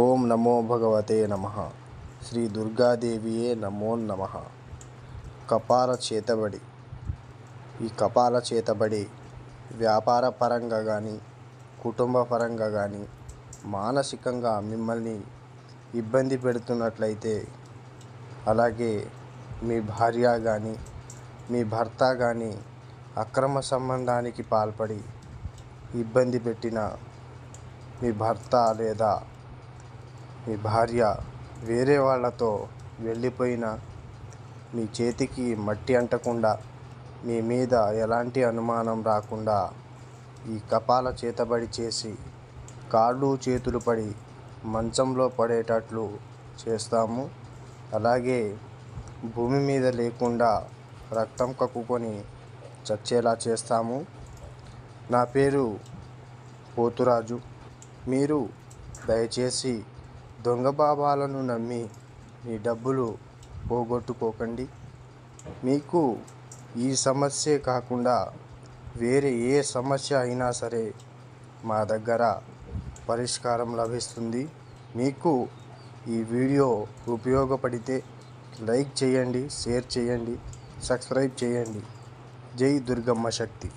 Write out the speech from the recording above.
ఓం నమో భగవతే నమ. శ్రీ దుర్గాదేవియే నమో నమ. కపాల చేతబడి. ఈ కపాల చేతబడి వ్యాపార పరంగా కానీ కుటుంబ పరంగా కానీ మానసికంగా మిమ్మల్ని ఇబ్బంది పెడుతున్నట్లయితే అలాగే మీ భార్య కానీ మీ భర్త కానీ అక్రమ సంబంధానికి పాల్పడి ఇబ్బంది పెట్టిన మీ భర్త లేదా మీ భార్య వేరే వాళ్ళతో వెళ్ళిపోయిన మీ చేతికి మట్టి అంటకుండా మీ మీద ఎలాంటి అనుమానం రాకుండా ఈ కపాల చేతబడి చేసి కాళ్ళు చేతులు పడి మంచంలో పడేటట్లు చేస్తాము. అలాగే భూమి మీద లేకుండా రక్తం కక్కుకొని చచ్చేలా చేస్తాము. నా పేరు పోతురాజు. మీరు దయచేసి దొంగ బాబాలను నమ్మి మీ డబ్బులు పోగొట్టుకోకండి. మీకు ఈ సమస్యే కాకుండా వేరే ఏ సమస్య అయినా సరే మా దగ్గర పరిష్కారం లభిస్తుంది. మీకు ఈ వీడియో ఉపయోగపడితే లైక్ చేయండి షేర్ చేయండి సబ్స్క్రైబ్ చేయండి. జై దుర్గమ్మ శక్తి.